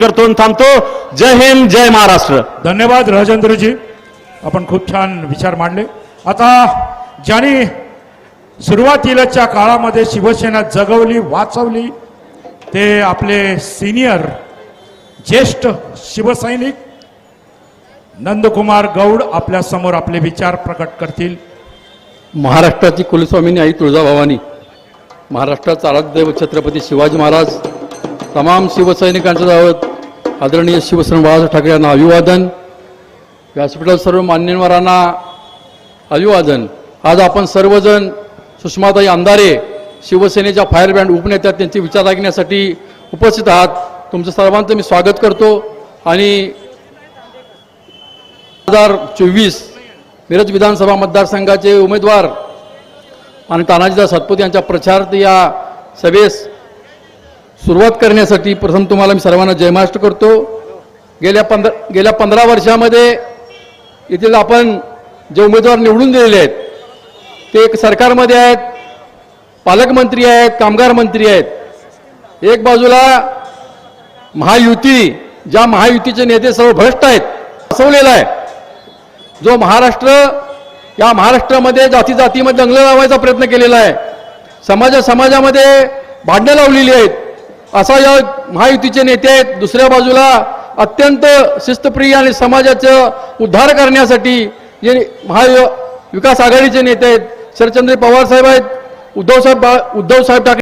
करतो थांबतो. जय हिंद जय महाराष्ट्र. धन्यवाद राजेंद्रजी. आपण खूप छान विचार मांडले. आता ज्यांनी सुरुवातीलाच्या काळामध्ये शिवसेना जगवली वाचवली ते आपले सिनियर ज्येष्ठ शिवसैनिक नंदकुमार गौड आपल्यासमोर आपले विचार प्रकट करतील. महाराष्ट्राची कुलस्वामिनी आई तुळजाभवानी महाराष्ट्राचा आराध्यदैव छत्रपती शिवाजी महाराज तमाम शिवसैनिकांच्या दावत आदरणीय शिवसेना बाळासाहेब ठाकरे यांना अभिवादन. व्यासपीठात सर्व मान्यवरांना अभिवादन. आज आपण सर्वजण सुषमाताई अंधारे शिवसेनेच्या फायर बँड उपनेत्या त्यांचे विचार ऐकण्यासाठी उपस्थित आहात. तुमचं सर्वांचं मी स्वागत करतो. आणि हजार चोवीस मिरज विधानसभा मतदारसंघाचे उमेदवार आणि तानाजीदास सातपुते यांच्या प्रचारार्थ या सभेस सुरुवात करण्यासाठी प्रथम तुम्हाला मी सर्वांना जयमाष्ट करतो. गेल्या पंधरा गेल्या पंधरा वर्षामध्ये येथील आपण जे उमेदवार निवडून दिलेले आहेत ते एक सरकारमध्ये आहेत पालकमंत्री आहेत कामगार मंत्री आहेत. एक बाजूला महायुती ज्या महायुतीचे नेते सर्व भ्रष्ट आहेत फसवलेला आहे. जो महाराष्ट्र या महाराष्ट्रामध्ये जाती जातीमध्ये दंगल लावायचा प्रयत्न केलेला आहे. समाजा समाजामध्ये भांडणं लावलेली आहेत. असा या महायुतीचे नेते आहेत. दुसऱ्या बाजूला अत्यंत शिस्तप्रिय आणि समाजाचं उद्धार करण्यासाठी जे महा विकास आघाडीचे नेते आहेत. शरदचंद्र पवार साहेब आहेत. उद्धव साहेब उद्धव साहेब ठाकरे